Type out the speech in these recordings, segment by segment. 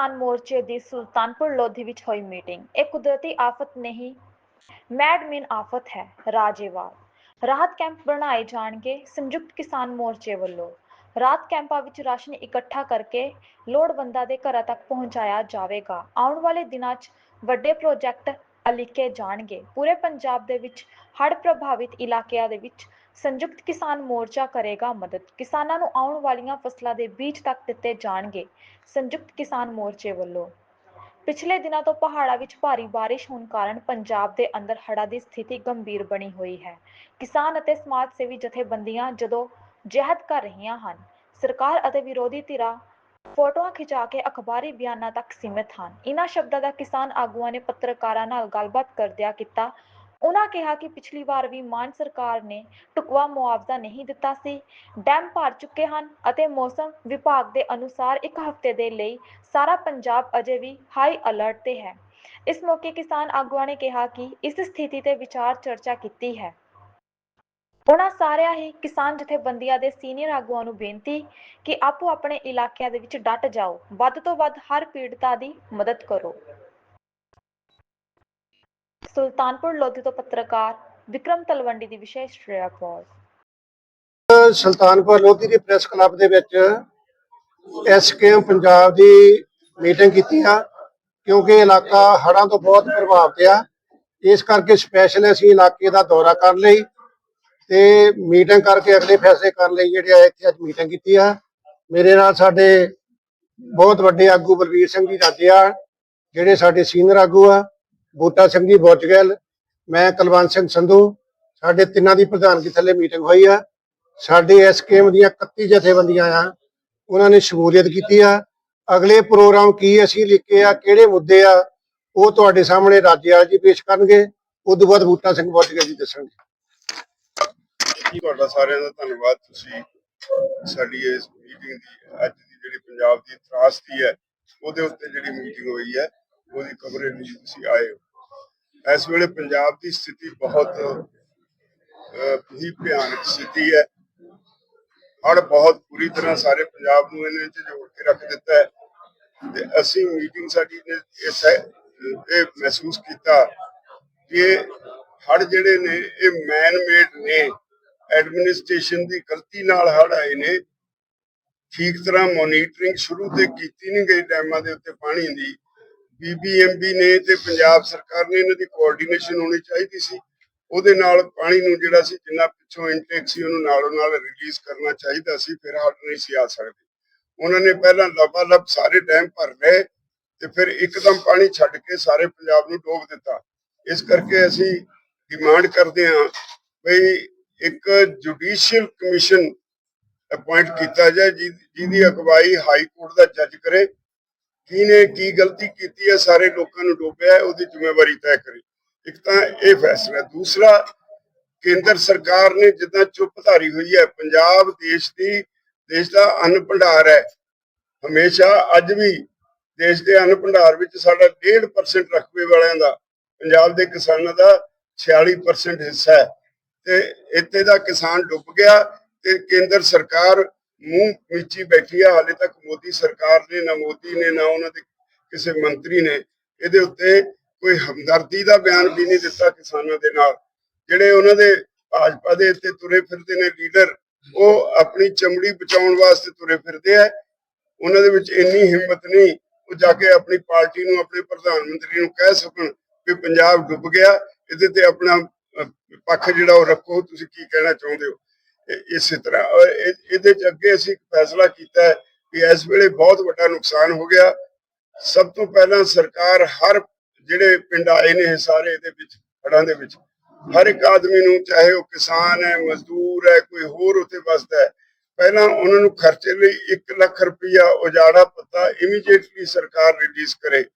ਕਿਸਾਨ ਮੋਰਚੇ ਦੀ ਸੁਲਤਾਨਪੁਰ ਲੋਧੀ ਵਿੱਚ ਹੋਈ ਮੀਟਿੰਗ। ਇਹ ਕੁਦਰਤੀ ਆਫਤ ਨਹੀਂ, ਮੈਡਮਿਨ ਆਫਤ ਹੈ, ਰਾਜੇਵਾਲ। ਰਾਹਤ ਕੈਂਪ ਬਣਾਏ ਜਾਣਗੇ ਸੰਯੁਕਤ ਕਿਸਾਨ ਮੋਰਚੇ ਵੱਲੋਂ। ਰਾਹਤ ਕੈਂਪਾਂ ਵਿੱਚ ਰਾਸ਼ਨ ਇਕੱਠਾ ਕਰਕੇ ਲੋੜਵੰਦਾਂ ਦੇ ਘਰਾਂ ਤੱਕ ਪਹੁੰਚਾਇਆ ਜਾਵੇਗਾ। ਆਉਣ ਵਾਲੇ ਦਿਨਾਂ 'ਚ ਵੱਡੇ ਪ੍ਰੋਜੈਕਟ ਅਲਿਖੇ ਜਾਣਗੇ। ਪੂਰੇ ਪੰਜਾਬ ਦੇ ਵਿੱਚ, ਹੜ੍ਹ ਪ੍ਰਭਾਵਿਤ ਇਲਾਕਿਆਂ ਦੇ ਵਿੱਚ ਸੰਯੁਕਤ ਕਿਸਾਨ ਮੋਰਚਾ ਕਰੇਗਾ ਮਦਦ। ਕਿਸਾਨਾਂ ਨੂੰ ਆਉਣ ਵਾਲੀਆਂ ਫਸਲਾਂ ਦੇ ਬੀਜ ਤੱਕ ਦਿੱਤੇ ਜਾਣਗੇ ਸੰਯੁਕਤ ਕਿਸਾਨ ਮੋਰਚੇ ਵੱਲੋਂ। ਪਿਛਲੇ ਦਿਨਾਂ ਤੋਂ ਪਹਾੜਾਂ ਵਿੱਚ ਭਾਰੀ ਬਾਰਿਸ਼ ਹੋਣ ਕਾਰਨ ਪੰਜਾਬ ਦੇ ਅੰਦਰ ਹੜ੍ਹਾਂ ਦੀ ਸਥਿਤੀ ਗੰਭੀਰ ਬਣੀ ਹੋਈ ਹੈ। ਕਿਸਾਨ ਅਤੇ ਸਮਾਜ ਸੇਵੀ ਜਥੇਬੰਦੀਆਂ ਜਦੋਂ ਜਹਿਦ ਕਰ ਰਹੀਆਂ ਹਨ, ਸਰਕਾਰ ਅਤੇ ਵਿਰੋਧੀ ਧਿਰਾਂ ਫੋਟੋਆਂ ਖਿਚਾ ਕੇ ਅਖਬਾਰੀ ਬਿਆਨਾਂ ਤੱਕ ਸੀਮਿਤ ਹਨ। ਇਨ੍ਹਾਂ ਸ਼ਬਦਾਂ ਦਾ ਕਿਸਾਨ ਆਗੂਆਂ ਨੇ ਪੱਤਰਕਾਰਾਂ ਨਾਲ ਗੱਲਬਾਤ ਕਰਦਿਆਂ ਕੀਤਾ। ਉਨ੍ਹਾਂ ਕਿਹਾ ਕਿ ਪਿਛਲੀ ਵਾਰ ਵੀ ਮਾਨ ਸਰਕਾਰ ਨੇ ਟੁਕਵਾ ਮੁਆਵਜ਼ਾ ਨਹੀਂ ਦਿੱਤਾ ਸੀ। ਡੈਮ ਭਰ ਚੁੱਕੇ ਹਨ ਅਤੇ ਮੌਸਮ ਵਿਭਾਗ ਦੇ ਅਨੁਸਾਰ ਇੱਕ ਹਫ਼ਤੇ ਦੇ ਲਈ ਸਾਰਾ ਪੰਜਾਬ ਅਜੇ ਵੀ ਹਾਈ ਅਲਰਟ ਤੇ ਹੈ। ਇਸ ਮੌਕੇ ਕਿਸਾਨ ਆਗੂਆਂ ਨੇ ਕਿਹਾ ਕਿ ਇਸ ਸਥਿਤੀ ਤੇ ਵਿਚਾਰ ਚਰਚਾ ਕੀਤੀ ਹੈ। ਉਹਨਾਂ ਸਾਰਿਆਂ ਹੀ ਕਿਸਾਨ ਜਥੇਬੰਦੀਆਂ ਦੇ ਸੀਨੀਅਰ ਆਗੂਆਂ ਨੂੰ ਬੇਨਤੀ ਕਿ ਆਪੋ ਆਪਣੇ ਇਲਾਕਿਆਂ ਦੇ ਵਿੱਚ ਡਟ ਜਾਓ। ਵੱਧ ਤੋਂ ਵੱਧ ਹਰ ਪੀੜਤਾ ਦੀ ਮਦਦ ਕਰੋ। ਸੁਲਤਾਨਪੁਰ ਲੋਧੀ ਤੋਂ ਪੱਤਰਕਾਰ ਵਿਕਰਮ ਤਲਵੰਡੀ ਦੀ ਵਿਸ਼ੇਸ਼ ਰਿਪੋਰਟ ਸੁਲਤਾਨਪੁਰ ਲੋਧੀ ਦੀ ਪ੍ਰੈਸ ਕਲੱਬ ਦੇ ਵਿੱਚ ਐਸਕੇਐਮ ਪੰਜਾਬ ਦੀ ਮੀਟਿੰਗ ਕੀਤੀ ਆ, ਕਿਉਂਕਿ ਇਲਾਕਾ ਹੜਾਂ ਤੋਂ ਬਹੁਤ ਪ੍ਰਭਾਵਿਤ ਆ। ਇਸ ਕਰਕੇ ਸਪੈਸ਼ਲ ਅਸੀਂ ਇਲਾਕੇ ਦਾ ਦੌਰਾ ਕਰਨ ਲਈ ਤੇ ਮੀਟਿੰਗ ਕਰਕੇ ਅਗਲੇ ਫੈਸਲੇ ਕਰਨ ਲਈ ਜਿਹੜੇ ਆ ਇੱਥੇ ਅੱਜ ਮੀਟਿੰਗ ਕੀਤੀ ਆ। ਮੇਰੇ ਨਾਲ ਸਾਡੇ ਬਹੁਤ ਵੱਡੇ ਆਗੂ ਬਲਵੀਰ ਸਿੰਘ ਜੀ ਰਾਜਿਆ ਜਿਹੜੇ ਸਾਡੇ ਸੀਨੀਅਰ ਆਗੂ ਆ, ਬੂਟਾ ਸਿੰਘ ਜੀ ਬੋਚਗਲ ਮੈਂ ਕੁਲਵੰਤ ਸਿੰਘ ਸੰਧੂ, ਸਾਡੇ ਤਿੰਨਾਂ ਦੀ ਪ੍ਰਧਾਨਗੀ ਥੱਲੇ ਮੀਟਿੰਗ ਹੋਈ ਆ। ਸਾਡੇ ਐਸਕੇਐਮ ਦੀਆਂ 31 ਜਥੇਬੰਦੀਆਂ ਆ, ਉਹਨਾਂ ਨੇ ਸ਼ਮੂਲੀਅਤ ਕੀਤੀ ਆ। ਅਗਲੇ ਪ੍ਰੋਗਰਾਮ ਕੀ ਅਸੀਂ ਲਿਖੇ ਆ, ਕਿਹੜੇ ਮੁੱਦੇ ਆ, ਉਹ ਤੁਹਾਡੇ ਸਾਹਮਣੇ ਰਾਜੇਵਾਲ ਜੀ ਪੇਸ਼ ਕਰਨਗੇ। ਉਦੋਂ ਬਾਅਦ ਬੂਟਾ ਸਿੰਘ ਬੋਚਗਲ ਜੀ ਦੱਸਣਗੇ। ਤੁਹਾਡਾ ਸਾਰਿਆਂ ਦਾ ਧੰਨਵਾਦ। ਤੁਸੀਂ ਸਾਡੀ ਇਸ ਮੀਟਿੰਗ ਦੀ, ਅੱਜ ਦੀ ਜਿਹੜੀ ਪੰਜਾਬ ਦੀ ਤਰਾਸਦੀ ਹੈ, ਉਹਦੇ ਉੱਤੇ ਜਿਹੜੀ ਮੀਟਿੰਗ ਹੋਈ ਹੈ, ਉਹਦੀ ਕਵਰੇਜ ਲਈ ਤੁਸੀਂ ਆਏ ਹੋ। ਇਸ ਵੇਲੇ ਪੰਜਾਬ ਦੀ ਸਥਿਤੀ ਬਹੁਤ ਹੀ ਭਿਆਨਕ ਸਥਿਤੀ ਹੈ। ਹੜ ਬਹੁਤ ਬੁਰੀ ਤਰ੍ਹਾਂ ਸਾਰੇ ਪੰਜਾਬ ਨੂੰ ਇਹਨੇ ਚ ਜੋੜ ਕੇ ਰੱਖ ਦਿੱਤਾ ਹੈ। ਤੇ ਅਸੀਂ ਮੀਟਿੰਗ ਸਾਡੀ ਨੇ ਇਹ ਇਹ ਮਹਿਸੂਸ ਕੀਤਾ ਕਿ ਹੜ ਜਿਹੜੇ ਨੇ, ਇਹ ਮੈਨ ਮੇਡ ਨੇ। ਐਡਮਿਨਿਸਟ੍ਰੇਸ਼ਨ ਦੀ ਗਲਤੀ ਨਾਲ ਹੜ ਆਏ ਨੇ। ਠੀਕ ਤਰ੍ਹਾਂ ਮੋਨੀਟਰਿੰਗ ਸ਼ੁਰੂ ਤੇ ਕੀਤੀ ਨਹੀਂ ਗਈ, ਡੈਮਾਂ ਦੇ ਉੱਤੇ ਪਾਣੀ ਦੀ। ਬੀਬੀਐਮਬੀ ਨੇ ਤੇ ਪੰਜਾਬ ਸਰਕਾਰ ਨੇ ਇਹਨਾਂ ਦੀ ਕੋਆਰਡੀਨੇਸ਼ਨ ਹੋਣੀ ਚਾਹੀਦੀ ਸੀ। ਉਹਦੇ ਨਾਲ ਪਾਣੀ ਨੂੰ ਜਿਹੜਾ ਸੀ, ਜਿੰਨਾ ਪਿੱਛੋਂ ਇਨਟੇਕ ਸੀ, ਉਹਨੂੰ ਨਾਲੋਂ ਨਾਲ ਰਿਲੀਜ਼ ਕਰਨਾ ਚਾਹੀਦਾ ਸੀ, ਫਿਰ ਹੜ ਨਹੀਂ ਸੀ ਆ ਸਕਦੇ। ਉਹਨਾਂ ਨੇ ਪਹਿਲਾਂ ਲਬਾਲਬ ਸਾਰੇ ਡੈਮ ਭਰ ਲਏ ਤੇ ਫਿਰ ਇੱਕਦਮ ਪਾਣੀ ਛੱਡ ਕੇ ਸਾਰੇ ਪੰਜਾਬ ਨੂੰ ਡੋਬ ਦਿੱਤਾ। ਇਸ ਕਰਕੇ ਅਸੀਂ ਡਿਮਾਂਡ ਕਰਦੇ ਹਾਂ ਬਈ ਇੱਕ ਜੁਡੀਸ਼ੀਅਲ ਕਮਿਸ਼ਨ ਅਪਾਇੰਟ ਕੀਤਾ ਜਾਏ ਜਿਹਦੀ ਅਗਵਾਈ ਹਾਈ ਕੋਰਟ ਦਾ ਜੱਜ ਕਰੇ। ਕਿਹਨੇ ਕੀ ਗਲਤੀ ਕੀਤੀ ਹੈ ਸਾਰੇ ਲੋਕਾਂ ਨੂੰ ਡੋਬਿਆ ਹੈ, ਉਹਦੀ ਜ਼ਿੰਮੇਵਾਰੀ ਤੈਅ ਕਰੇ। ਇੱਕ ਤਾਂ ਇਹ ਫੈਸਲਾ ਦੂਸਰਾ ਕੇਂਦਰ ਸਰਕਾਰ ਨੇ ਜਿੱਦਾਂ ਚੁੱਪ ਧਾਰੀ ਹੋਈ ਹੈ ਪੰਜਾਬ ਦੇਸ਼ ਦੀ ਦੇਸ਼ ਦਾ ਅੰਨ ਭੰਡਾਰ ਹੈ। ਹਮੇਸ਼ਾ ਅੱਜ ਵੀ ਦੇਸ਼ ਦੇ ਅੰਨ ਭੰਡਾਰ ਵਿੱਚ ਸਾਡਾ 1.5% ਰਕਬੇ ਵਾਲਿਆਂ ਦਾ ਪੰਜਾਬ ਦੇ ਕਿਸਾਨਾਂ ਦਾ 46% ਹਿੱਸਾ ਹੈ। ਤੇ ਇੱਥੇ ਦਾ ਕਿਸਾਨ ਡੁੱਬ ਗਿਆ ਤੇ ਕੇਂਦਰ ਸਰਕਾਰ ਮੂੰਹ ਮੀਚੀ ਬੈਠੀ ਆ, ਹਾਲੇ ਤੱਕ ਮੋਦੀ ਸਰਕਾਰ ਨੇ, ਨਾ ਮੋਦੀ ਨੇ, ਨਾ ਉਹਨਾਂ ਦੇ ਕਿਸੇ ਮੰਤਰੀ ਨੇ, ਇਹਦੇ ਉੱਤੇ ਕੋਈ ਹਮਦਰਦੀ ਦਾ ਬਿਆਨ ਵੀ ਨਹੀਂ ਦਿੱਤਾ ਕਿਸਾਨਾਂ ਦੇ ਨਾਲ। ਜਿਹੜੇ ਉਹਨਾਂ ਦੇ ਭਾਜਪਾ ਦੇ ਇੱਥੇ ਤੁਰੇ ਫਿਰਦੇ ਨੇ ਲੀਡਰ, ਉਹ ਆਪਣੀ ਚਮੜੀ ਬਚਾਉਣ ਵਾਸਤੇ ਤੁਰੇ ਫਿਰਦੇ ਆ। ਉਹਨਾਂ ਦੇ ਵਿੱਚ ਇੰਨੀ ਹਿੰਮਤ ਨਹੀਂ, ਉਹ ਜਾ ਕੇ ਆਪਣੀ ਪਾਰਟੀ ਨੂੰ, ਆਪਣੇ ਪ੍ਰਧਾਨ ਮੰਤਰੀ ਨੂੰ ਕਹਿ ਸਕਣ ਕਿ ਪੰਜਾਬ ਡੁੱਬ ਗਿਆ, ਇਹਦੇ ਤੇ ਆਪਣਾ ਪੱਖ ਜਿਹੜਾ ਉਹ ਰੱਖੋ ਤੁਸੀਂ ਕੀ ਕਹਿਣਾ ਚਾਹੁੰਦੇ ਹੋ? ਇਸੇ ਤਰ੍ਹਾਂ ਇਹਦੇ ਚ ਅੱਗੇ ਅਸੀਂ ਇੱਕ ਫੈਸਲਾ ਕੀਤਾ ਹੈ ਕਿ ਇਸ ਵੇਲੇ ਬਹੁਤ ਵੱਡਾ ਨੁਕਸਾਨ ਹੋ ਗਿਆ। ਸਭ ਤੋਂ ਪਹਿਲਾਂ ਸਰਕਾਰ ਹਰ ਜਿਹੜੇ ਪਿੰਡ ਆਏ ਨੇ ਸਾਰੇ ਇਹਦੇ ਵਿੱਚ ਹੜ੍ਹਾਂ ਦੇ ਵਿੱਚ ਹਰ ਇੱਕ ਆਦਮੀ ਨੂੰ ਚਾਹੇ ਉਹ ਕਿਸਾਨ ਹੈ ਮਜ਼ਦੂਰ ਹੈ ਕੋਈ ਹੋਰ ਉੱਥੇ ਵਸਦਾ ਹੈ ਪਹਿਲਾਂ ਉਹਨਾਂ ਨੂੰ ਖਰਚੇ ਲਈ 1 ਲੱਖ ਰੁਪਇਆ ਉਜਾੜਾ ਪੱਤਾ ਇਮੀਡੀਏਟਲੀ ਸਰਕਾਰ ਰਿਲੀਜ਼ ਕਰੇ। ਤੇ-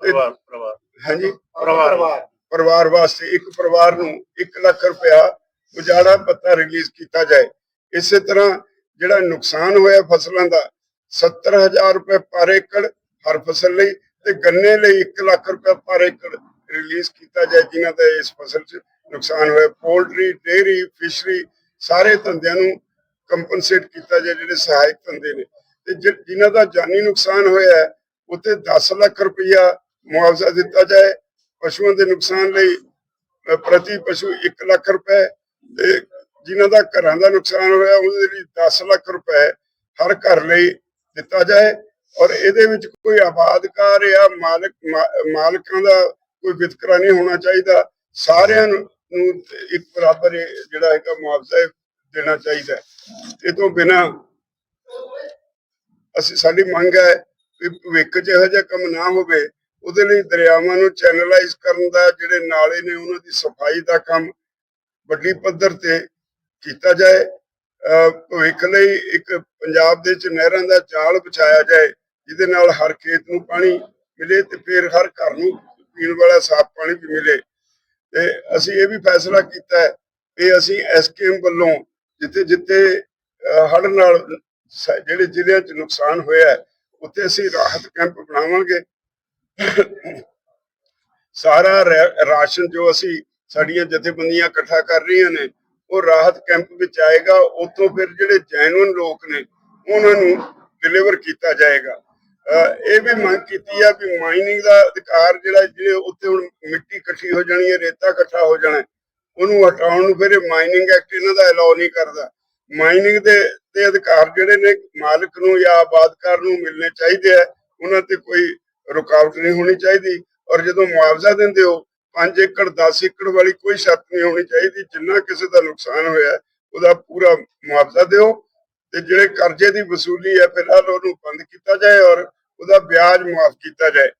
ਪਰਿਵਾਰ ਪਰਿਵਾਰ। ਹਾਂਜੀ? ਪਰਿਵਾਰ। ਪਰਿਵਾਰ ਵਾਸਤੇ ਇੱਕ ਪਰਿਵਾਰ ਨੂੰ 1 ਲੱਖ ਰੁਪਇਆ ਉਜਾੜਾ ਪੱਤਾ ਰਿਲੀਜ਼ ਕੀਤਾ ਜਾਏ। ਇਸੇ ਤਰ੍ਹਾਂ ਜਿਹੜਾ ਨੁਕਸਾਨ ਹੋਇਆ ਫਸਲਾਂ ਦਾ 70000 ਰੁਪਏ ਪਰ ਏਕੜ ਹਰ ਫਸਲ ਲਈ ਤੇ ਗੰਨੇ ਲਈ 1 ਲੱਖ ਰੁਪਏ ਪਰ ਏਕੜ ਰਿਲੀਜ਼ ਕੀਤਾ ਜਾਏ ਜਿਨ੍ਹਾਂ ਦਾ ਇਸ ਫਸਲ 'ਚ ਨੁਕਸਾਨ ਹੋਇਆ। ਪੋਲਟਰੀ ਡੇਅਰੀ ਫਿਸ਼ਰੀ ਸਾਰੇ ਧੰਦਿਆਂ ਨੂੰ ਕੰਪਨਸੇਟ ਕੀਤਾ ਜਾਏ ਜਿਹੜੇ ਸਹਾਇਕ ਧੰਦੇ ਨੇ। ਤੇ ਜਿ- ਜਿਨ੍ਹਾਂ ਦਾ ਜਾਨੀ ਨੁਕਸਾਨ ਹੋਇਆ ਹੈ, ਉੱਥੇ 10 ਲੱਖ ਰੁਪਇਆ ਮੁਆਵਜ਼ਾ ਦਿੱਤਾ ਜਾਏ। ਪਸ਼ੂਆਂ ਦੇ ਨੁਕਸਾਨ ਲਈ ਪ੍ਰਤੀ ਪਸ਼ੂ 1 ਲੱਖ ਰੁਪਏ ਤੇ ਜਿਨ੍ਹਾਂ ਦਾ ਘਰਾਂ ਦਾ ਨੁਕਸਾਨ ਹੋਇਆ, ਉਹਦੇ ਲਈ 10 ਲੱਖ ਰੁਪਏ ਹਰ ਘਰ ਲਈ ਦਿੱਤਾ ਜਾਏ ਔਰ ਇਹਦੇ ਵਿੱਚ ਕੋਈ ਆਬਾਦਕਾਰ ਜਾਂ ਮਾਲਕ ਮਾਲਕਾਂ ਦਾ ਕੋਈ ਵਿਤਕਰਾ ਨਹੀਂ ਹੋਣਾ ਚਾਹੀਦਾ। ਸਾਰਿਆਂ ਨੂੰ ਇੱਕ ਬਰਾਬਰ ਜਿਹੜਾ ਹੈਗਾ ਮੁਆਵਜ਼ਾ ਦੇਣਾ ਚਾਹੀਦਾ। ਇਹ ਤੋਂ ਬਿਨਾ ਅਸੀਂ, ਸਾਡੀ ਮੰਗ ਹੈ ਵੀ ਭਵਿੱਖ 'ਚ ਇਹੋ ਜਿਹਾ ਕੰਮ ਨਾ ਹੋਵੇ ਉਹਦੇ ਲਈ ਦਰਿਆਵਾਂ ਨੂੰ ਚੈਨਲਾਈਜ਼ ਕਰਨ ਦਾ ਜਿਹੜੇ ਨਾਲੇ ਨੇ ਉਹਨਾਂ ਦੀ ਸਫ਼ਾਈ ਦਾ ਕੰਮ ਵੱਡੀ ਪੱਧਰ ਤੇ ਕੀਤਾ ਜਾਏ ਭਵਿੱਖ ਲਈ ਇੱਕ ਪੰਜਾਬ ਦੇ ਚ ਨਹਿਰਾਂ ਦਾ ਜਾਲ ਵਿਛਾਇਆ ਜਾਏ, ਜਿਹਦੇ ਨਾਲ ਹਰ ਖੇਤ ਨੂੰ ਪਾਣੀ ਮਿਲੇ ਤੇ ਫਿਰ ਹਰ ਘਰ ਨੂੰ ਪੀਣ ਵਾਲਾ ਸਾਫ਼ ਪਾਣੀ ਵੀ ਮਿਲੇ। ਤੇ ਅਸੀਂ ਇਹ ਵੀ ਫੈਸਲਾ ਕੀਤਾ ਹੈ ਕਿ ਅਸੀਂ ਐਸਕੇਐਮ ਵੱਲੋਂ ਜਿੱਥੇ ਜਿੱਥੇ ਹੜ ਨਾਲ ਜਿਹੜੇ ਜ਼ਿਲ੍ਹਿਆਂ 'ਚ ਨੁਕਸਾਨ ਹੋਇਆ ਉੱਥੇ ਅਸੀਂ ਰਾਹਤ ਕੈਂਪ ਬਣਾਵਾਂਗੇ। ਸਾਰਾ ਰਾ- ਰਾਸ਼ਨ ਜੋ ਅਸੀਂ ਸਾਡੀਆਂ ਜਥੇਬੰਦੀਆਂ ਇਕੱਠਾ ਕਰ ਰਹੀਆਂ ਨੇ ਉਹ ਰਾਹਤ ਕੈਂਪ ਵਿੱਚ ਆਏਗਾ ਉੱਥੋਂ ਫਿਰ ਜਿਹੜੇ ਜੈਨੂਨ ਲੋਕ ਨੇ ਉਹਨਾਂ ਨੂੰ ਡਿਲੀਵਰ ਕੀਤਾ ਜਾਏਗਾ। ਇਹ ਵੀ ਮੰਗ ਕੀਤੀ ਆ ਵੀ ਮਾਈਨਿੰਗ ਦਾ ਅਧਿਕਾਰ ਜਿਹੜਾ ਜਿਹੜੇ ਉੱਥੇ ਹੁਣ ਮਿੱਟੀ ਇਕੱਠੀ ਹੋ ਜਾਣੀ ਹੈ ਰੇਤਾ ਇਕੱਠਾ ਹੋ ਜਾਣਾ ਹੈ, ਉਹਨੂੰ ਹਟਾਉਣ ਨੂੰ ਫਿਰ ਮਾਈਨਿੰਗ ਐਕਟ ਇਹਨਾਂ ਦਾ ਅਲਾਉ ਨਹੀਂ ਕਰਦਾ। ਮਾਈਨਿੰਗ ਦੇ ਤੇ ਅਧਿਕਾਰ ਜਿਹੜੇ ਨੇ ਮਾਲਕ ਨੂੰ ਜਾਂ ਆਬਾਦਕਾਰ ਨੂੰ ਮਿਲਣੇ ਚਾਹੀਦੇ ਆ ਉਹਨਾਂ ਤੇ ਕੋਈ ਰੁਕਾਵਟ ਨਹੀਂ ਹੋਣੀ ਚਾਹੀਦੀ। ਔਰ ਜਦੋਂ ਮੁਆਵਜ਼ਾ ਦਿੰਦੇ ਹੋ 5 ਏਕੜ 10 ਏਕੜ ਵਾਲੀ ਕੋਈ ਸ਼ਰਤ ਨਹੀਂ ਹੋਣੀ ਚਾਹੀਦੀ, ਜਿੰਨਾ ਕਿਸੇ ਦਾ ਨੁਕਸਾਨ ਹੋਇਆ, ਉਹਦਾ ਪੂਰਾ ਮੁਆਵਜ਼ਾ ਦਿਓ। ਤੇ ਜਿਹੜੇ ਕਰਜ਼ੇ ਦੀ ਵਸੂਲੀ ਹੈ, ਫਿਲਹਾਲ ਉਹਨੂੰ ਬੰਦ ਕੀਤਾ ਜਾਏ ਔਰ ਉਹਦਾ ਵਿਆਜ ਮਾਫ ਕੀਤਾ ਜਾਏ।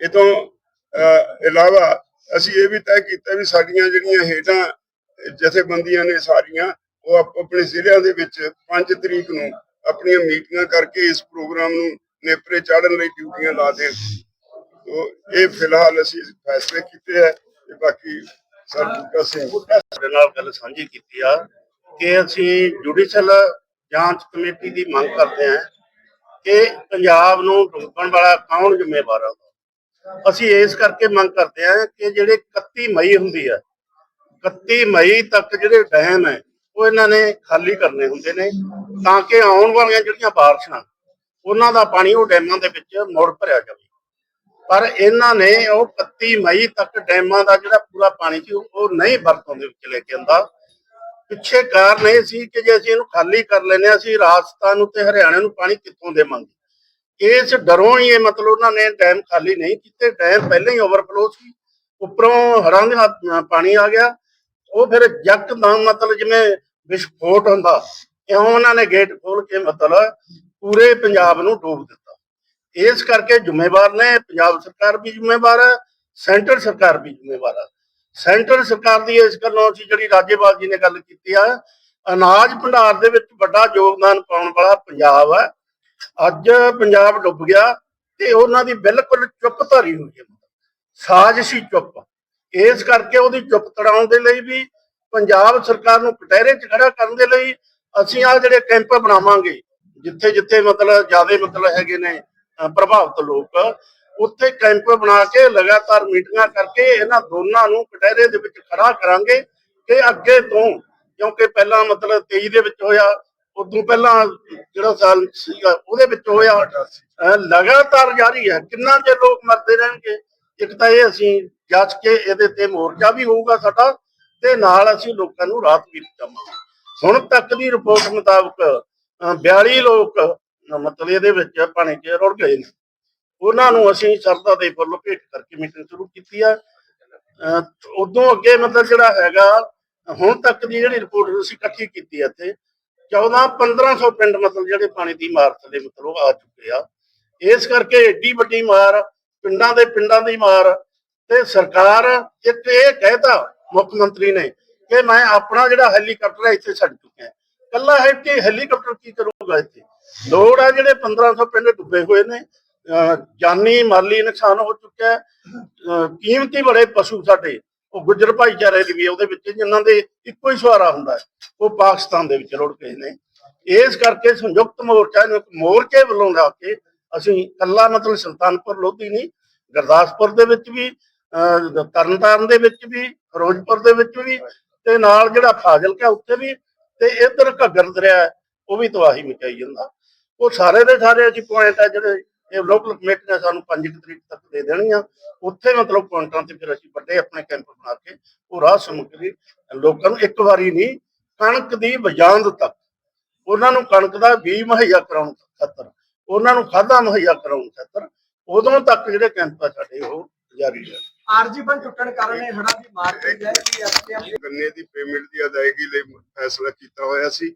ਇਹ ਤੋਂ ਇਲਾਵਾ ਅਸੀਂ ਇਹ ਵੀ ਤੈਅ ਕੀਤਾ ਵੀ ਸਾਡੀਆਂ ਜਿਹੜੀਆਂ ਹੇਠਾਂ ਜਥੇਬੰਦੀਆਂ ਨੇ ਸਾਰੀਆਂ, ਉਹ ਆਪਣੇ ਜ਼ਿਲ੍ਹਿਆਂ ਦੇ ਵਿੱਚ 5 ਤਰੀਕ ਨੂੰ ਆਪਣੀਆਂ ਮੀਟਿੰਗਾਂ ਕਰਕੇ ਇਸ ਪ੍ਰੋਗਰਾਮ ਨੂੰ ਨੇਪਰੇ ਚਾੜਨ ਲਈ ਡਿਊਟੀਆਂ ਲਾ ਦੇਣ। ਤੋ ਇਹ ਫਿਲਹਾਲ ਅਸੀਂ ਫੈਸਲੇ ਕੀਤੇ ਹੈ ਤੇ ਬਾਕੀ ਸਰ ਬੂਟਾ ਸਿੰਘ ਸਾਡੇ ਨਾਲ ਗੱਲ ਸਾਂਝੀ ਕੀਤੀ ਆ ਕਿ ਅਸੀਂ ਜੁਡੀਸ਼ੀਅਲ ਜਾਂਚ ਕਮੇਟੀ ਦੀ ਮੰਗ ਕਰਦੇ ਹਾਂ ਕਿ ਪੰਜਾਬ ਨੂੰ ਡੁੱਬਣ ਵਾਲਾ ਕੌਣ ਜ਼ਿੰਮੇਵਾਰ ਹੈ ਅਸੀਂ ਇਸ ਕਰਕੇ ਮੰਗ ਕਰਦੇ ਹਾਂ ਕਿ ਜਿਹੜੇ 31 ਮਈ ਹੁੰਦੀ ਹੈ 31 ਮਈ ਤੱਕ ਜਿਹੜੇ ਡੈਮ ਹੈ ਉਹ ਇਹਨਾਂ ਨੇ ਖਾਲੀ ਕਰਨੇ ਹੁੰਦੇ ਨੇ ਤਾਂ ਕਿ ਆਉਣ ਵਾਲੀਆਂ ਜਿਹੜੀਆਂ ਬਾਰਿਸ਼ਾਂ ਉਹਨਾਂ ਦਾ ਪਾਣੀ ਉਹ ਡੈਮਾਂ ਦੇ ਵਿੱਚ ਮੁੜ ਭਰਿਆ ਜਾਵੇ। ਪਰ ਇਹਨਾਂ ਨੇ ਉਹ 31 ਮਈ ਤੱਕ ਡੈਮਾਂ ਦਾ ਜਿਹੜਾ ਪੂਰਾ ਪਾਣੀ ਸੀ ਉਹ ਨਹੀਂ ਵਰਤੋਂ ਦੇ ਵਿੱਚ ਲੈ ਕੇ ਆਂਦਾ ਪਿੱਛੇ ਕਾਰਨ ਇਹ ਸੀ ਕਿ ਜੇ ਅਸੀਂ ਇਹਨੂੰ ਖਾਲੀ ਕਰ ਲੈਨੇ ਹਾਂ, ਅਸੀਂ ਰਾਜਸਥਾਨ ਉੱਤੇ ਹਰਿਆਣਾ ਨੂੰ ਪਾਣੀ ਕਿੱਥੋਂ ਦੇਵਾਂਗੇ? ਇਸ ਡਰੋਂ ਹੀ ਇਹ ਮਤਲਬ ਉਹਨਾਂ ਨੇ ਡੈਮ ਖਾਲੀ ਨਹੀਂ ਕੀਤੇ। ਡੈਮ ਪਹਿਲਾਂ ਹੀ ਓਵਰਫਲੋ ਸੀ ਉੱਪਰੋਂ ਹੜ੍ਹਾਂ ਦੇ ਪਾਣੀ ਆ ਗਿਆ। ਉਹ ਫਿਰ ਯਕਦਮ ਮਤਲਬ ਜਿਵੇਂ ਵਿਸਫੋਟ ਹੁੰਦਾ ਇਉਂ ਉਹਨਾਂ ਨੇ ਗੇਟ ਖੋਲ ਕੇ ਮਤਲਬ ਪੂਰੇ ਪੰਜਾਬ ਨੂੰ ਡੋਬ ਦਿੱਤਾ। ਇਸ ਕਰਕੇ ਜ਼ਿੰਮੇਵਾਰ ਨੇ ਪੰਜਾਬ ਸਰਕਾਰ ਵੀ ਜ਼ਿੰਮੇਵਾਰ ਹੈ, ਸੈਂਟਰ ਸਰਕਾਰ ਵੀ ਜ਼ਿੰਮੇਵਾਰ ਹੈ। ਸੈਂਟਰ ਸਰਕਾਰ ਦੀ ਇਸ ਗੱਲੋਂ ਅਸੀਂ ਜਿਹੜੀ ਰਾਜੇਵਾਲ ਜੀ ਨੇ ਗੱਲ ਕੀਤੀ ਆ, ਅਨਾਜ ਭੰਡਾਰ ਦੇ ਵਿੱਚ ਵੱਡਾ ਯੋਗਦਾਨ ਪਾਉਣ ਵਾਲਾ ਪੰਜਾਬ ਹੈ। ਅੱਜ ਪੰਜਾਬ ਡੁੱਬ ਗਿਆ ਤੇ ਉਹਨਾਂ ਦੀ ਬਿਲਕੁਲ ਚੁੱਪ ਧਾਰੀ ਹੋਈ ਹੈ। ਸਾਜਿਸ਼ ਹੀ ਚੁੱਪ। ਇਸ ਕਰਕੇ ਉਹਦੀ ਚੁੱਪ ਤੜਾਉਣ ਦੇ ਲਈ ਵੀ ਪੰਜਾਬ ਸਰਕਾਰ ਨੂੰ ਕਟਹਿਰੇ 'ਚ ਖੜਾ ਕਰਨ ਦੇ ਲਈ ਅਸੀਂ ਆ ਜਿਹੜੇ ਕੈਂਪ ਬਣਾਵਾਂਗੇ ਜਿੱਥੇ ਜਿੱਥੇ ਮਤਲਬ ਜਿਆਦੇ ਮਤਲਬ ਹੈਗੇ ਨੇ ਪ੍ਰਭਾਵਿਤ ਲੋਕ, ਉੱਥੇ ਕੈਂਪ ਬਣਾ ਕੇ ਲਗਾਤਾਰ ਮੀਟਿੰਗਾਂ ਕਰਕੇ ਇਹਨਾਂ ਦੋਨਾਂ ਨੂੰ ਕਟਹਿਰੇ ਦੇ ਵਿੱਚ ਖੜਾ ਕਰਾਂਗੇ ਕਿ ਅੱਗੇ ਤੋਂ, ਕਿਉਂਕਿ ਪਹਿਲਾਂ ਮਤਲਬ 23 ਦੇ ਵਿੱਚ ਹੋਇਆ, ਉਦੋਂ ਪਹਿਲਾਂ ਜਿਹੜਾ ਸਾਲ ਸੀਗਾ, ਉਹਦੇ ਵਿੱਚ ਹੋਇਆ। ਲਗਾਤਾਰ ਜਾਰੀ ਹੈ। ਕਿੰਨਾ ਚਿਰ ਲੋਕ ਮਰਦੇ ਰਹਿਣਗੇ? ਇੱਕ ਤਾਂ ਇਹ ਅਸੀਂ ਜੱਜ ਕੇ ਇਹਦੇ ਤੇ ਮੋਰਚਾ ਵੀ ਹੋਊਗਾ ਸਾਡਾ, ਤੇ ਨਾਲ ਅਸੀਂ ਲੋਕਾਂ ਨੂੰ ਰਾਹਤ ਵੀ ਦੇਵਾਂਗੇ ਹੁਣ ਤੱਕ ਦੀ ਰਿਪੋਰਟ ਮੁਤਾਬਕ 42 ਲੋਕ ਮਤਲਬ ਇਹਦੇ ਵਿੱਚ ਪਾਣੀ 'ਚ ਰੁੜ ਗਏ ਨੇ। ਉਹਨਾਂ ਨੂੰ ਅਸੀਂ ਸਰਦਾ ਦੇ ਫੁੱਲ ਭੇਟ ਕਰਕੇ ਮੀਟਿੰਗ ਸ਼ੁਰੂ ਕੀਤੀ ਆ। ਉਦੋਂ ਅੱਗੇ ਮਤਲਬ ਜਿਹੜਾ ਹੈਗਾ, ਹੁਣ ਤੱਕ ਦੀ ਜਿਹੜੀ ਰਿਪੋਰਟ ਅਸੀਂ ਇਕੱਠੀ ਕੀਤੀ ਆ ਇੱਥੇ 14 1500 ਪਿੰਡ ਮਤਲਬ ਜਿਹੜੇ ਪਾਣੀ ਦੀ ਮਾਰ ਥੱਲੇ ਮਤਲਬ ਆ ਚੁੱਕੇ ਆ। ਇਸ ਕਰਕੇ ਏਡੀ ਵੱਡੀ ਮਾਰ, ਪਿੰਡਾਂ ਦੇ ਪਿੰਡਾਂ ਦੀ ਮਾਰ, ਤੇ ਸਰਕਾਰ ਇੱਕ ਇਹ ਕਹਿਤਾ ਮੁੱਖ ਮੰਤਰੀ ਨੇ, ਕਿ ਮੈਂ ਆਪਣਾ ਜਿਹੜਾ ਹੈਲੀਕਾਪਟਰ ਹੈ ਇੱਥੇ ਛੱਡ ਚੁੱਕਿਆ। ਕੱਲਾ ਹੈ ਕਿ ਹੈਲੀਕਾਪਟਰ ਕੀ ਕਰੂਗਾ ਇੱਥੇ? ਲੋੜ ਆ ਜਿਹੜੇ 1500 ਪਿੰਡ ਡੁੱਬੇ ਹੋਏ ਨੇ ਜਾਨੀ ਮਾਲੀ ਨੁਕਸਾਨ ਹੋ ਚੁੱਕਿਆ ਹੈ। ਕੀਮਤੀ ਬੜੇ ਪਸ਼ੂ ਸਾਡੇ, ਉਹ ਗੁੱਜਰ ਭਾਈਚਾਰੇ ਦੀ ਵੀ ਉਹਦੇ ਵਿੱਚ ਜਿਨ੍ਹਾਂ ਦੇ ਇੱਕੋ ਹੀ ਸਹਾਰਾ ਹੁੰਦਾ ਉਹ ਪਾਕਿਸਤਾਨ ਦੇ ਵਿੱਚ ਰੁੜ ਗਏ ਨੇ। ਇਸ ਕਰਕੇ ਸੰਯੁਕਤ ਮੋਰਚਾ ਨੂੰ ਮੋਰਚੇ ਵੱਲੋਂ ਲਾ ਕੇ ਅਸੀਂ ਕੱਲਾ ਮਤਲਬ ਸੁਲਤਾਨਪੁਰ ਲੋਧੀ ਨਹੀਂ, ਗੁਰਦਾਸਪੁਰ ਦੇ ਵਿੱਚ ਵੀ, ਅਹ ਤਰਨਤਾਰਨ ਦੇ ਵਿੱਚ ਵੀ, ਫਿਰੋਜ਼ਪੁਰ ਦੇ ਵਿੱਚ ਵੀ ਤੇ ਨਾਲ ਜਿਹੜਾ ਫਾਜ਼ਿਲਕਾ ਉੱਥੇ ਵੀ ਤੇ ਇੱਧਰ ਘੱਗਰ ਦਰਿਆ ਉਹ ਵੀ ਤਬਾਹੀ ਮਚਾਈ ਜਾਂਦਾ। ਉਹ ਸਾਰੇ ਦੇ ਸਾਰੇ ਅਸੀਂ ਪੁਆਇੰਟ ਆ ਜਿਹੜੇ ਇਹ ਲੋਕਲ ਕਮੇਟੀਆਂ ਸਾਨੂੰ 5 ਤਰੀਕ ਤੱਕ ਦੇ ਦੇਣੀਆਂ ਉੱਥੇ ਮਤਲਬ ਪੁਆਇੰਟਾਂ ਤੇ ਫਿਰ ਅਸੀਂ ਵੱਡੇ ਆਪਣੇ ਕੈਂਪ ਬਣਾ ਕੇ ਉਹ ਰਾਹ ਸਮੱਗਰੀ ਲੋਕਾਂ ਨੂੰ ਇੱਕ ਵਾਰੀ ਨਹੀਂ, ਕਣਕ ਦੀ ਬਜਾਂਦ ਤੱਕ। ਉਹਨਾਂ ਨੂੰ ਕਣਕ ਦਾ ਬੀਜ ਮੁਹੱਈਆ ਕਰਾਉਣ ਖਾਤਰ, ਉਹਨਾਂ ਨੂੰ ਖਾਦਾਂ ਮੁਹੱਈਆ ਕਰਾਉਣ ਖਾਤਰ ਉਦੋਂ ਤੱਕ ਜਿਹੜੇ ਕੈਂਪ ਆ ਸਾਡੇ ਉਹ ਜਾਰੀ ਰਹਿਣ। ਆਰਜੀ ਬਣ ਟੁੱਟਣ ਕਾਰਨ ਇਹ ਹੜ੍ਹਾਂ ਦੀ ਮਾਰ ਪਈ ਹੈ ਕਿ ਐਸਕੇਐਮ ਗੰਨੇ ਦੀ ਪੇਮੈਂਟ ਦੀ ਅਦਾਇਗੀ ਲਈ ਫੈਸਲਾ ਕੀਤਾ ਹੋਇਆ ਸੀ।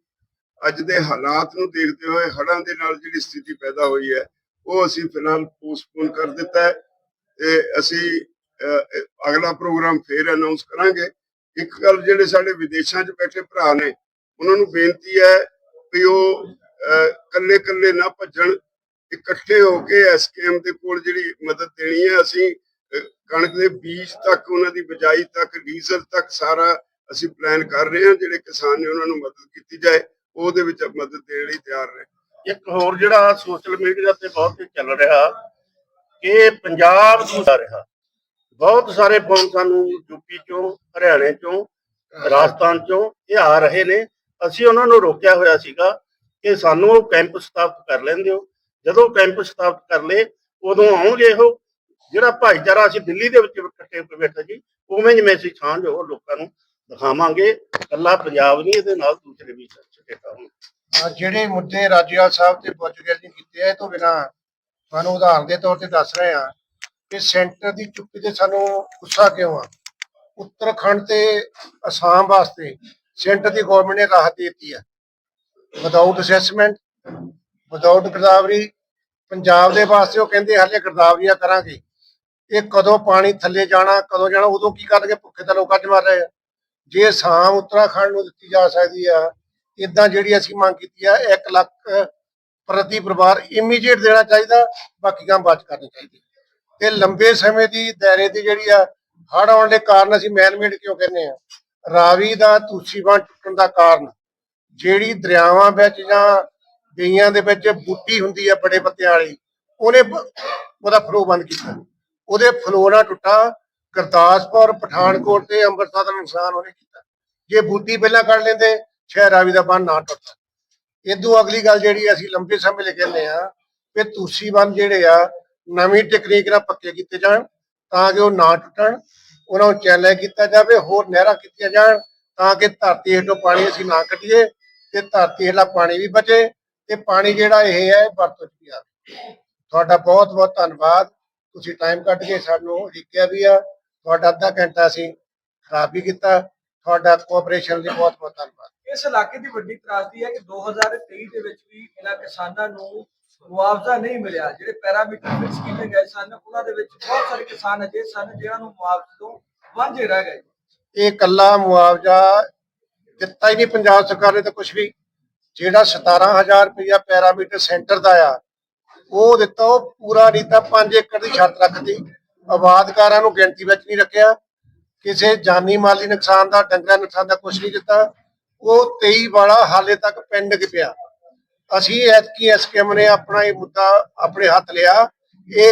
ਅੱਜ ਦੇ ਹਾਲਾਤ ਨੂੰ ਦੇਖਦੇ ਹੋਏ ਹੜ੍ਹਾਂ ਦੇ ਨਾਲ ਜਿਹੜੀ ਸਥਿਤੀ ਪੈਦਾ ਹੋਈ ਹੈ, ਉਹ ਅਸੀਂ ਫਿਲਹਾਲ ਪੋਸਟਪੋਨ ਕਰ ਦਿੱਤਾ ਹੈ। ਤੇ ਅਸੀਂ ਅਗਲਾ ਪ੍ਰੋਗਰਾਮ ਫੇਰ ਅਨਾਉਂਸ ਕਰਾਂਗੇ। ਇੱਕ ਗੱਲ ਜਿਹੜੇ ਸਾਡੇ ਵਿਦੇਸ਼ਾਂ 'ਚ ਬੈਠੇ ਭਰਾ ਨੇ, ਉਹਨਾਂ ਨੂੰ ਬੇਨਤੀ ਹੈ ਵੀ ਉਹ ਕੱਲੇ ਕੱਲੇ ਨਾ ਭੱਜਣ। ਇਕੱਠੇ ਹੋ ਕੇ ਐਸਕੇਐਮ ਦੇ ਕੋਲ ਜਿਹੜੀ ਮਦਦ ਦੇਣੀ ਹੈ, ਅਸੀਂ ਕਣਕ ਦੇ ਬੀਜ ਤੱਕ, ਉਹਨਾਂ ਦੀ ਬਜਾਈ ਤੱਕ, ਡੀਜ਼ਲ ਤੱਕ ਸਾਰਾ ਅਸੀਂ ਪਲਾਨ ਕਰ ਰਹੇ ਹਾਂ, ਜਿਹੜੇ ਕਿਸਾਨ ਨੇ ਉਹਨਾਂ ਨੂੰ ਮਦਦ ਕੀਤੀ ਜਾਏ, ਉਹਦੇ ਵਿੱਚ ਮਦਦ ਦੇਣ ਲਈ ਤਿਆਰ ਰਹੇ ਇੱਕ ਹੋਰ ਜਿਹੜਾ ਸੋਸ਼ਲ ਮੀਡੀਆ ਤੇ ਬਹੁਤ ਹੀ ਚੱਲ ਰਿਹਾ, ਕਿ ਪੰਜਾਬ ਨੂੰ ਰਿਹਾ। ਬਹੁਤ ਸਾਰੇ ਫੋਨ ਸਾਨੂੰ ਯੂਪੀ ਚੋਂ, ਹਰਿਆਣੇ ਚੋਂ, ਰਾਜਸਥਾਨ ਚੋਂ ਇਹ ਆ ਰਹੇ ਨੇ। ਅਸੀਂ ਉਹਨਾਂ ਨੂੰ ਰੋਕਿਆ ਹੋਇਆ ਸੀਗਾ ਕਿ ਸਾਨੂੰ ਉਹ ਕੈਂਪ ਸਥਾਪਿਤ ਕਰ ਲੈਂਦੇ ਹੋ। ਜਦੋਂ ਕੈਂਪ ਸਥਾਪਿਤ ਕਰ ਲਏ, ਉਦੋਂ ਆਉਣਗੇ ਉਹ। ਜਿਹੜਾ ਭਾਈਚਾਰਾ ਅਸੀਂ ਦਿੱਲੀ ਦੇ ਵਿੱਚ ਇਕੱਠੇ ਬੈਠੇ ਜੀ ਉਵੇਂ ਜਿਵੇਂ ਅਸੀਂ ਸਾਂਝ ਉਹ ਲੋਕਾਂ ਨੂੰ ਦਿਖਾਵਾਂਗੇ, ਇਕੱਲਾ ਪੰਜਾਬ ਨਹੀਂ, ਇਹਦੇ ਨਾਲ ਦੂਸਰੇ ਵੀ ਸਟੇਟਾਂ ਹੋਣ ਜਿਹੜੇ ਮੁੱਦੇ ਰਾਜੇਵਾਲ ਸਾਹਿਬ ਤੇ ਪੁੱਛਗਿੱਛ ਨਹੀਂ ਕੀਤੇ ਇਹ ਤੋਂ ਬਿਨਾ ਤੁਹਾਨੂੰ ਉਦਾਹਰਨ ਦੇ ਤੌਰ ਤੇ ਦੱਸ ਰਹੇ ਹਾਂ ਕਿ ਸੈਂਟਰ ਦੀ ਚੁੱਪੀ ਤੇ ਸਾਨੂੰ ਗੁੱਸਾ ਕਿਉਂ ਆ? ਉੱਤਰਾਖੰਡ ਤੇ ਅਸਾਮ ਵਾਸਤੇ ਸੈਂਟਰ ਦੀ ਗਵਰਨਮੈਂਟ ਨੇ ਰਾਹਤ ਦਿੱਤੀ ਹੈ ਵਿਦਆਊਟ ਅਸੈਸਮੈਂਟ ਵਿਦਆਊਟ ਗਰਦਾਵਰੀ, ਪੰਜਾਬ ਦੇ ਵਾਸਤੇ ਉਹ ਕਹਿੰਦੇ ਹਾਲੇ ਗਰਦਾਵਰੀਆਂ ਕਰਾਂਗੇ। ਇਹ ਕਦੋਂ ਪਾਣੀ ਥੱਲੇ ਜਾਣਾ, ਕਦੋਂ ਜਾਣਾ, ਉਦੋਂ ਕੀ ਕਰਨਗੇ? ਭੁੱਖੇ ਤਾਂ ਲੋਕਾਂ 'ਚ ਮਰ ਰਹੇ ਆ। ਜੇ ਅਸਾਮ ਉੱਤਰਾਖੰਡ ਨੂੰ ਦਿੱਤੀ ਜਾ ਸਕਦੀ ਆ ਇਦਾਂ ਜਿਹੜੀ ਅਸੀਂ ਮੰਗ ਕੀਤੀ ਆ 1 ਲੱਖ ਪ੍ਰਤੀ ਪਰਿਵਾਰ ਇਮੀਡੀਏਟ ਦੇਣਾ ਚਾਹੀਦਾ, ਬਾਕੀ ਕੰਮ ਬਾਅਦ 'ਚ ਕਰਨੇ ਚਾਹੀਦੇ ਤੇ ਲੰਬੇ ਸਮੇਂ ਦੀ ਦਾਇਰੇ ਦੀ ਜਿਹੜੀ ਆ, ਹੜ੍ਹ ਆਉਣ ਦੇ ਕਾਰਨ ਅਸੀਂ ਮੈਨਮੇਡ ਕਿਉਂ ਕਹਿੰਦੇ ਆ? ਰਾਵੀ ਦਾ ਤੁਸੀਂ ਬੰਨ ਟੁੱਟਣ ਦਾ ਕਾਰਨ, ਜਿਹੜੀ ਦਰਿਆਵਾਂ ਵਿੱਚ ਜਾਂ ਗਈਆਂ ਦੇ ਵਿੱਚ ਬੂਟੀ ਹੁੰਦੀ ਆ ਬੜੇ ਪੱਤਿਆਂ ਵਾਲੀ, ਉਹਨੇ ਉਹਦਾ ਫਲੋ ਬੰਦ ਕੀਤਾ। ਉਹਦੇ ਫਲੋ ਨਾਲ ਟੁੱਟਾ, ਗੁਰਦਾਸਪੁਰ, ਪਠਾਨਕੋਟ ਤੇ ਅੰਮ੍ਰਿਤਸਰ ਦਾ ਨੁਕਸਾਨ ਉਹਨੇ ਕੀਤਾ। ਜੇ ਬੂਟੀ ਪਹਿਲਾਂ ਕੱਢ ਲੈਂਦੇ, ਸ਼ਹਿਰ ਦਾ ਬੰਨ ਨਾ ਟੁੱਟਦਾ। ਇਦੋਂ ਅਗਲੀ ਗੱਲ ਜਿਹੜੀ ਅਸੀਂ ਲੰਬੇ ਸਮੇਂ ਲਈ ਕਹਿੰਦੇ ਆ ਕਿ ਤੁਸੀਂ ਬੰਨ ਜਿਹੜੇ ਆ, ਨਵੀਂ ਟੈਕਨੀਕ ਨਾਲ ਪੱਕੇ ਕੀਤੇ ਜਾਣ ਤਾਂ ਕਿ ਉਹ ਨਾ ਟੁੱਟਣ, ਉਹਨਾਂ ਨੂੰ ਚੈਨਲ ਕੀਤਾ ਜਾਵੇ, ਹੋਰ ਨਹਿਰਾਂ ਕੀਤੀਆਂ ਜਾਣ ਤਾਂ ਕਿ ਧਰਤੀ ਹੇਠੋਂ ਪਾਣੀ ਅਸੀਂ ਨਾ ਕੱਢੀਏ ਤੇ ਧਰਤੀ ਹੇਠਲਾ ਪਾਣੀ ਵੀ ਬਚੇ ਤੇ ਪਾਣੀ ਜਿਹੜਾ ਇਹ ਹੈ, ਵਰਤੋਂ ਚ ਵੀ ਆਵੇ। ਤੁਹਾਡਾ ਬਹੁਤ ਬਹੁਤ ਧੰਨਵਾਦ। ਤੁਸੀਂ ਟਾਈਮ ਕੱਢ ਕੇ ਸਾਨੂੰ ਲਿਖਿਆ ਵੀ ਆ। ਤੁਹਾਡਾ ਅੱਧਾ ਘੰਟਾ ਅਸੀਂ ਖਰਾਬ ਵੀ ਕੀਤਾ। ਤੁਹਾਡਾ ਕੋਆਪਰੇਸ਼ਨ ਲਈ ਬਹੁਤ ਬਹੁਤ ਧੰਨਵਾਦ। ਇਸ ਇਲਾਕੇ ਦੀ ਵੱਡੀ ਤਰਾਸਦੀ ਹੈ ਕਿ 2023 ਦੇ ਵਿੱਚ ਵੀ ਇਹਨਾਂ ਕਿਸਾਨਾਂ ਨੂੰ ਮੁਆਵਜ਼ਾ ਨਹੀਂ ਮਿਲਿਆ। ਜਿਹੜੇ ਪੈਰਾਮੀਟਰ ਫਿਕਸ ਕੀਤੇ ਗਏ ਸਨ ਉਹਨਾਂ ਦੇ ਵਿੱਚ ਬਹੁਤ ਸਾਰੇ ਕਿਸਾਨ ਅਜੇ ਸਨ ਜਿਨ੍ਹਾਂ ਨੂੰ ਮੁਆਵਜ਼ੇ ਤੋਂ ਵਾਂਝੇ ਰਹਿ ਗਏ। ਇਹ ਕੱਲਾ ਮੁਆਵਜ਼ਾ ਦਿੱਤਾ ਹੀ ਨਹੀਂ ਪੰਜਾਬ ਸਰਕਾਰ ਨੇ ਤਾਂ ਕੁਝ ਵੀ। ਜਿਹੜਾ 17000 ਰੁਪਇਆ ਪੈਰਾਮੀਟਰ ਸੈਂਟਰ ਦਾ ਆ ਉਹ ਦਿੱਤਾ, ਉਹ ਪੂਰਾ ਨਹੀਂ ਤਾਂ 5 ਏਕੜ ਦੀ ਸ਼ਰਤ ਰੱਖਦੀ ਆਬਾਦਕਾਰਾਂ ਨੂੰ ਗਿਣਤੀ ਵਿੱਚ ਨਹੀਂ ਰੱਖਿਆ। ਕਿਸੇ ਜਾਨੀ ਮਾਲੀ ਨੁਕਸਾਨ ਦਾ, ਡੰਗਰਾਂ ਨੁਕਸਾਨ ਦਾ ਕੁਝ ਨਹੀਂ ਦਿੱਤਾ। ਉਹ 23 ਵਾਲਾ ਹਾਲੇ ਤੱਕ ਪੈਂਡਿੰਗ ਪਿਆ। ਅਸੀਂ ਐਤਕੀ ਐਸਕੇਐਮ ਨੇ ਆਪਣਾ ਇਹ ਮੁੱਦਾ ਆਪਣੇ ਹੱਥ ਲਿਆ। ਇਹ